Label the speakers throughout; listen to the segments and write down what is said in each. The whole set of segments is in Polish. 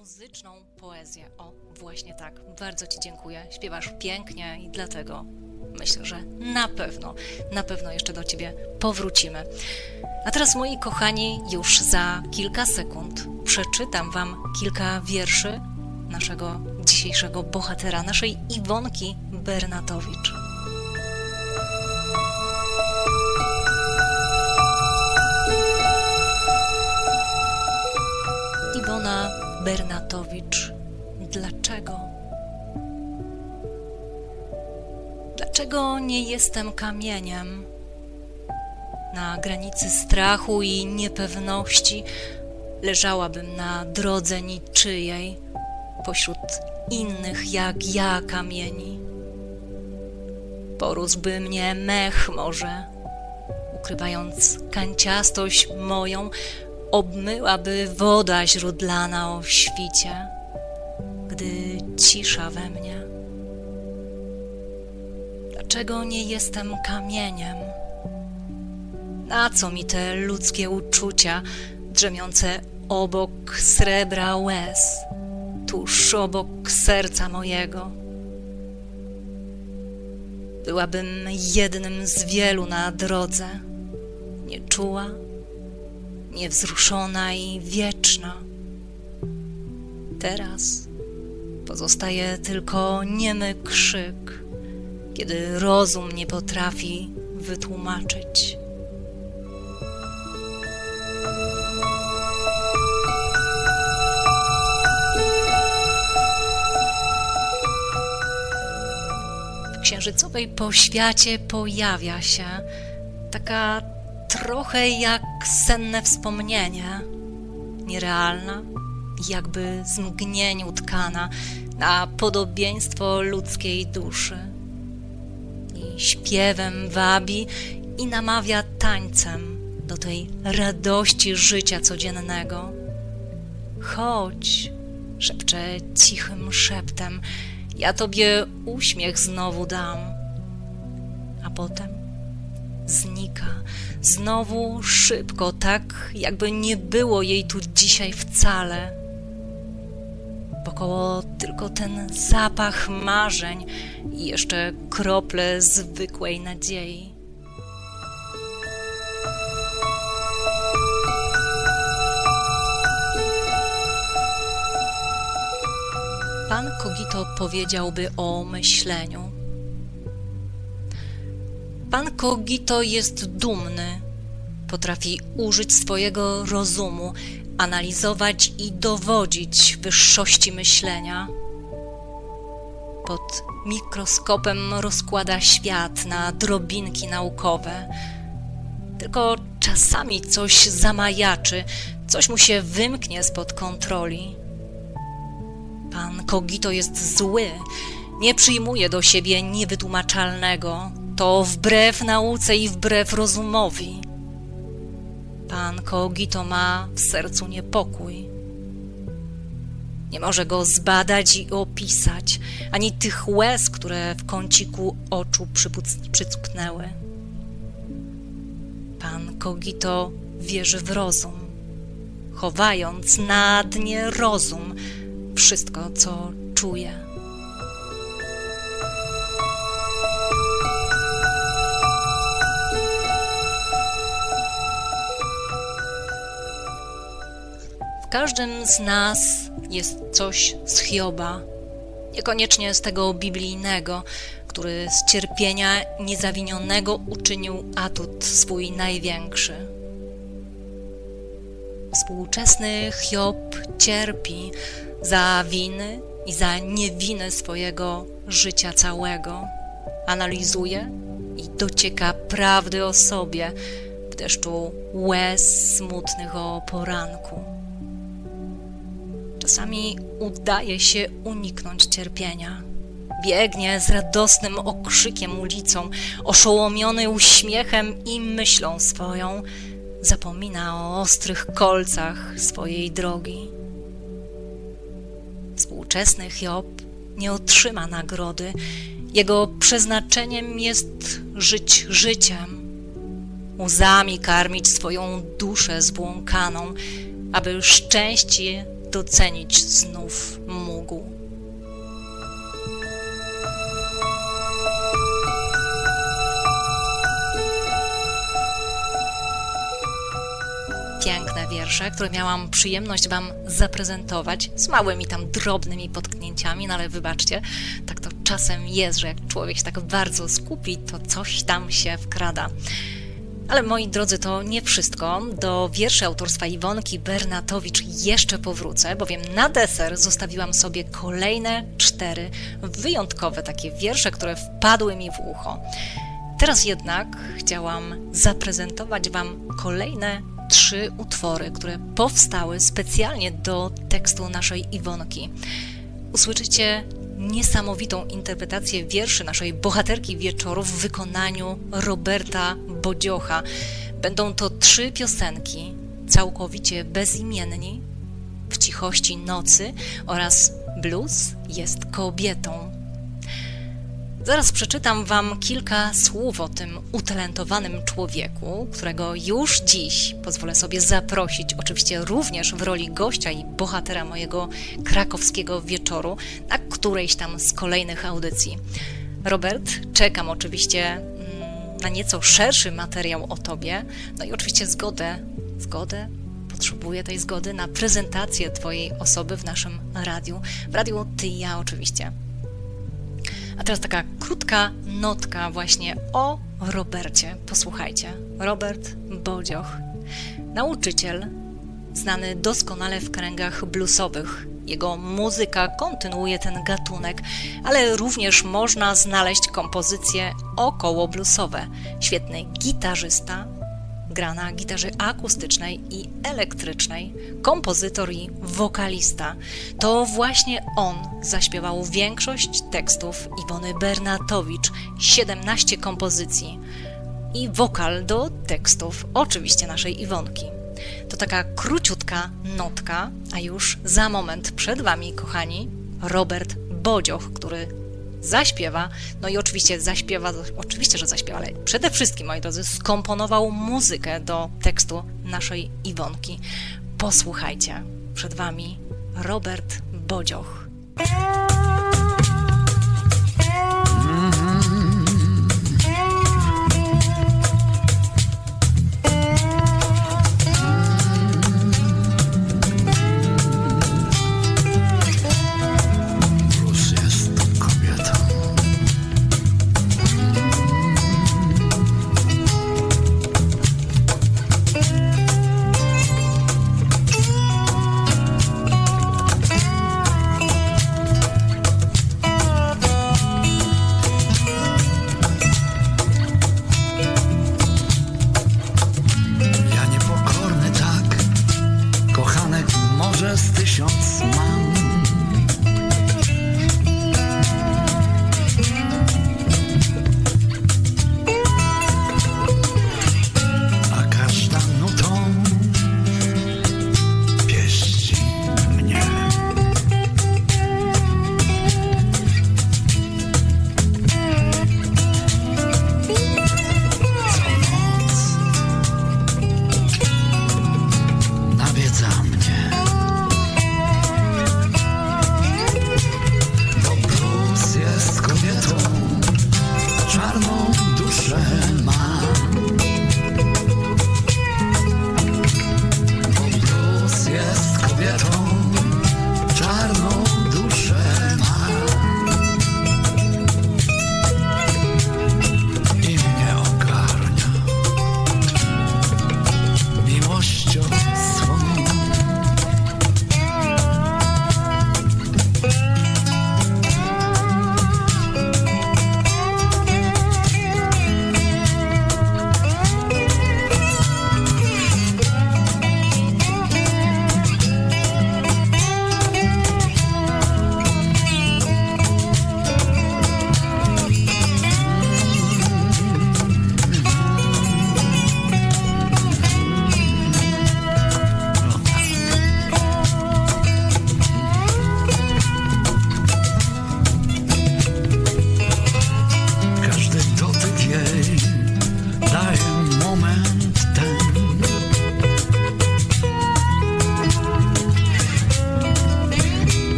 Speaker 1: muzyczną poezję. O, właśnie tak. Bardzo Ci dziękuję. Śpiewasz pięknie i dlatego myślę, że na pewno, na pewno jeszcze do Ciebie powrócimy. A teraz, moi kochani, już za kilka sekund przeczytam Wam kilka wierszy naszego dzisiejszego bohatera, naszej Iwonki Bernatowicz. Bernatowicz. Dlaczego? Dlaczego nie jestem kamieniem? Na granicy strachu i niepewności leżałabym na drodze niczyjej, pośród innych jak ja kamieni. Porósłby mnie mech może, ukrywając kanciastość moją, obmyłaby woda źródlana o świcie, gdy cisza we mnie. Dlaczego nie jestem kamieniem? Na co mi te ludzkie uczucia drzemiące obok srebra łez, tuż obok serca mojego? Byłabym jednym z wielu na drodze, nieczuła, niewzruszona i wieczna. Teraz pozostaje tylko niemy krzyk, kiedy rozum nie potrafi wytłumaczyć. W księżycowej poświacie pojawia się taka trochę jak senne wspomnienie, nierealna, jakby z mgnień utkana na podobieństwo ludzkiej duszy. I śpiewem wabi i namawia tańcem do tej radości życia codziennego. Chodź, szepcze cichym szeptem, ja tobie uśmiech znowu dam. A potem znika znowu szybko, tak jakby nie było jej tu dzisiaj wcale. Wokoło tylko ten zapach marzeń i jeszcze krople zwykłej nadziei. Pan Kogito powiedziałby o myśleniu. Pan Kogito jest dumny, potrafi użyć swojego rozumu, analizować i dowodzić wyższości myślenia. Pod mikroskopem rozkłada świat na drobinki naukowe. Tylko czasami coś zamajaczy, coś mu się wymknie spod kontroli. Pan Kogito jest zły, nie przyjmuje do siebie niewytłumaczalnego, to wbrew nauce i wbrew rozumowi. Pan Kogito ma w sercu niepokój. Nie może go zbadać i opisać, ani tych łez, które w kąciku oczu przycuchnęły. Pan Kogito wierzy w rozum, chowając na dnie rozum wszystko, co czuje. Każdym z nas jest coś z Hioba, niekoniecznie z tego biblijnego, który z cierpienia niezawinionego uczynił atut swój największy. Współczesny Hiob cierpi za winy i za niewinę swojego życia całego. Analizuje i docieka prawdy o sobie w deszczu łez smutnych o poranku. Czasami udaje się uniknąć cierpienia. Biegnie z radosnym okrzykiem ulicą, oszołomiony uśmiechem i myślą swoją, zapomina o ostrych kolcach swojej drogi. Współczesny Hiob nie otrzyma nagrody. Jego przeznaczeniem jest żyć życiem, łzami karmić swoją duszę zbłąkaną, aby szczęście docenić znów mógł. Piękne wiersze, które miałam przyjemność Wam zaprezentować z małymi tam drobnymi potknięciami, no ale wybaczcie, tak to czasem jest, że jak człowiek się tak bardzo skupi, to coś tam się wkrada. Ale moi drodzy, to nie wszystko. Do wierszy autorstwa Iwonki Bernatowicz jeszcze powrócę, bowiem na deser zostawiłam sobie kolejne cztery wyjątkowe takie wiersze, które wpadły mi w ucho. Teraz jednak chciałam zaprezentować Wam kolejne trzy utwory, które powstały specjalnie do tekstu naszej Iwonki. Usłyszycie niesamowitą interpretację wierszy naszej bohaterki wieczoru w wykonaniu Roberta Bodziocha. Będą to trzy piosenki, całkowicie bezimienni, w cichości nocy oraz blues jest kobietą. Zaraz przeczytam Wam kilka słów o tym utalentowanym człowieku, którego już dziś pozwolę sobie zaprosić, oczywiście również w roli gościa i bohatera mojego krakowskiego wieczoru, na którejś tam z kolejnych audycji. Robert, czekam oczywiście mm, na nieco szerszy materiał o Tobie, no i oczywiście zgodę, zgodę potrzebuję tej zgody na prezentację Twojej osoby w naszym radiu. W radiu Ty i ja oczywiście. A teraz taka krótka notka właśnie o Robercie. Posłuchajcie. Robert Bodzioch, nauczyciel, znany doskonale w kręgach bluesowych. Jego muzyka kontynuuje ten gatunek, ale również można znaleźć kompozycje około bluesowe. Świetny gitarzysta, gra na gitarze akustycznej i elektrycznej, kompozytor i wokalista. To właśnie on zaśpiewał większość tekstów Iwony Bernatowicz, 17 kompozycji i wokal do tekstów oczywiście naszej Iwonki. To taka króciutka notka, a już za moment przed Wami, kochani, Robert Bodzioch, który zaśpiewa, no i oczywiście zaśpiewa, oczywiście, że zaśpiewa, ale przede wszystkim, moi drodzy, skomponował muzykę do tekstu naszej Iwonki. Posłuchajcie, przed Wami Robert Bodzioch.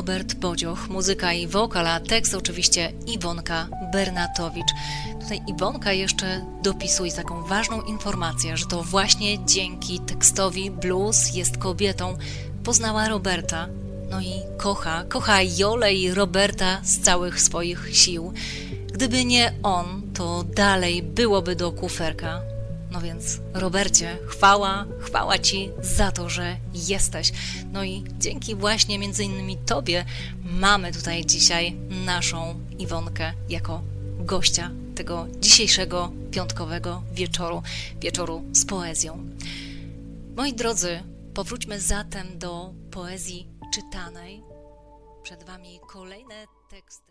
Speaker 1: Robert Bodzioch, muzyka i wokal, a tekst oczywiście Iwonka Bernatowicz. Tutaj Iwonka jeszcze dopisuje taką ważną informację, że to właśnie dzięki tekstowi blues jest kobietą. Poznała Roberta, no i kocha, kocha Jolę i Roberta z całych swoich sił. Gdyby nie on, to dalej byłoby do kuferka. No więc, Robercie, chwała, chwała Ci za to, że jesteś. No i dzięki właśnie między innymi Tobie mamy tutaj dzisiaj naszą Iwonkę jako gościa tego dzisiejszego piątkowego wieczoru, wieczoru z poezją. Moi drodzy, powróćmy zatem do poezji czytanej. Przed Wami kolejne teksty.